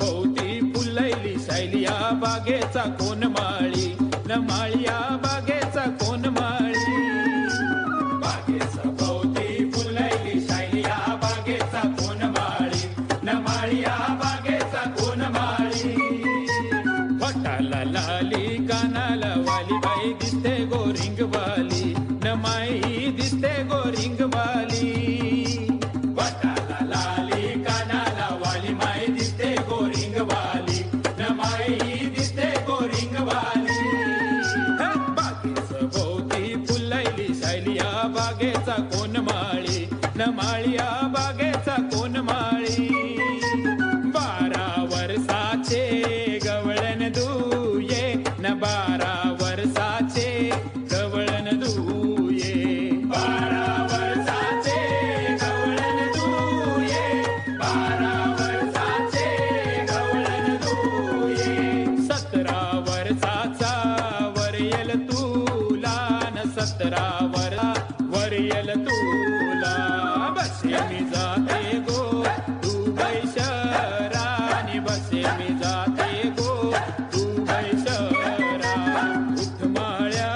भोवती बागेचा कोण माळी न माळी गोरिंग न माई दिसते गोरिंग वाली लाली कानाला वाली माई दिसते न माई दिसते गोरिंग वाली बागेच भोवती फुलैली बागेचा कोण माळी न माळिया बागेचा न वरियल तुला. बसे मी जाते गो. तू बैशरानी बसे मी जाते गो. तू बैशरा उठमाळ्या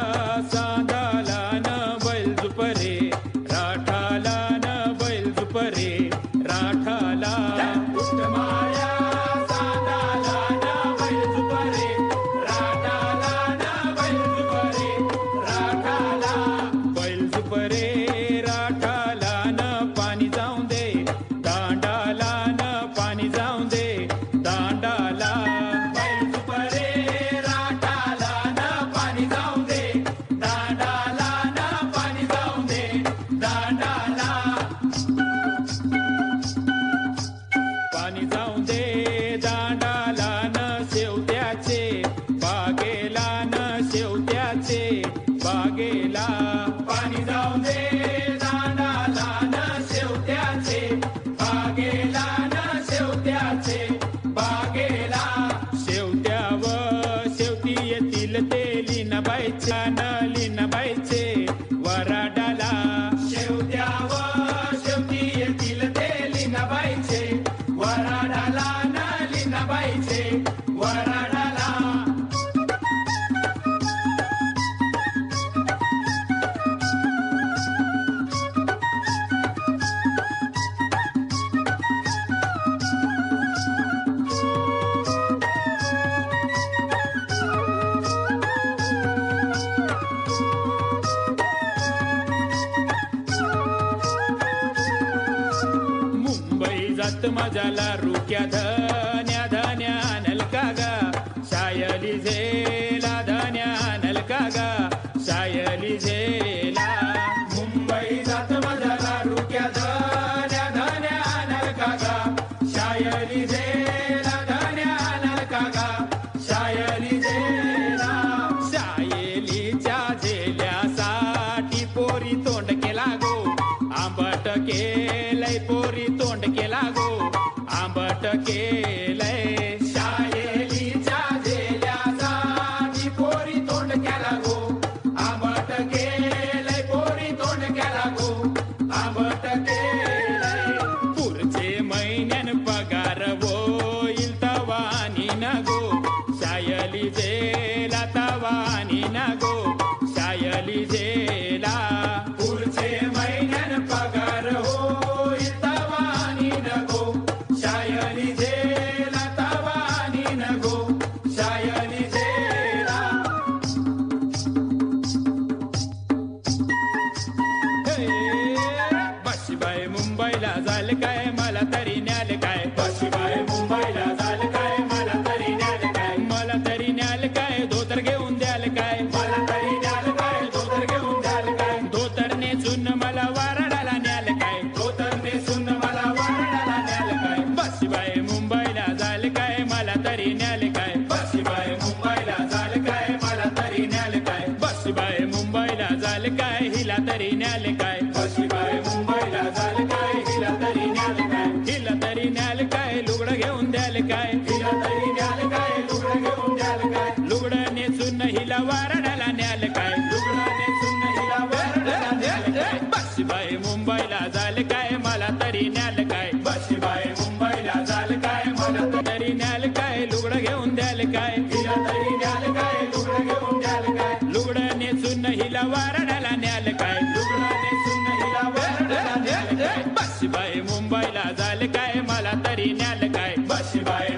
साधाला न बैल दुपरे राठाला न बैल दुपरे राठाला उठमाळ्या राठाला न पाणी दे दांडाला न पाणी दे दांडाला राठाला न पाणी जाऊन दे दांडाला न पाणी दे दांडाला पाणी जाऊन दे. लिनाबाईच्या न लिनाबाईचे वराडाला. शेवट्याव शेवटी येतील ते लिनाबाईचे वराडाला न लिनाबाईचे वराडाला मजाला रुक्या धन्या धन्या नलका गा. शायली झेला धन्या नलका गा. शायली झेला. मुंबई जात मजाला रुक्या धन्या धन्या नलका गा. सायली झेला धन्या नलका गा. सायली झेला. शायलीच्या झेल्यासाठी पोरी तोंड केला गो आंबट केलय पोरी तोंड केला गो आंबट झाल काय? हिला तरी न्याल काय? मुंबईला झालं काय? हिला तरी न्याल काय? हिला तरी न्याल काय? लुगड घेऊन द्याल काय? हिला तरी न्याल काय? लुगड घेऊन द्याल काय? लुगड नेसून हिला वारणाला न्याल काय? लुगड नेसून हिला वारणाला न्याल काय? मुंबईला झालं काय? मला तरी न्याल काय? बाय मुंबईला झालं काय? मला तरी न्याल काय? लुगड घेऊन द्याल काय? हिला तरी न्याल काय? लुगड घेऊन द्याल काय? लुगड नेसून हिला वारण बशीबाई मुंबईला जाल काय? मला तरी न्याल काय? बाशीबाई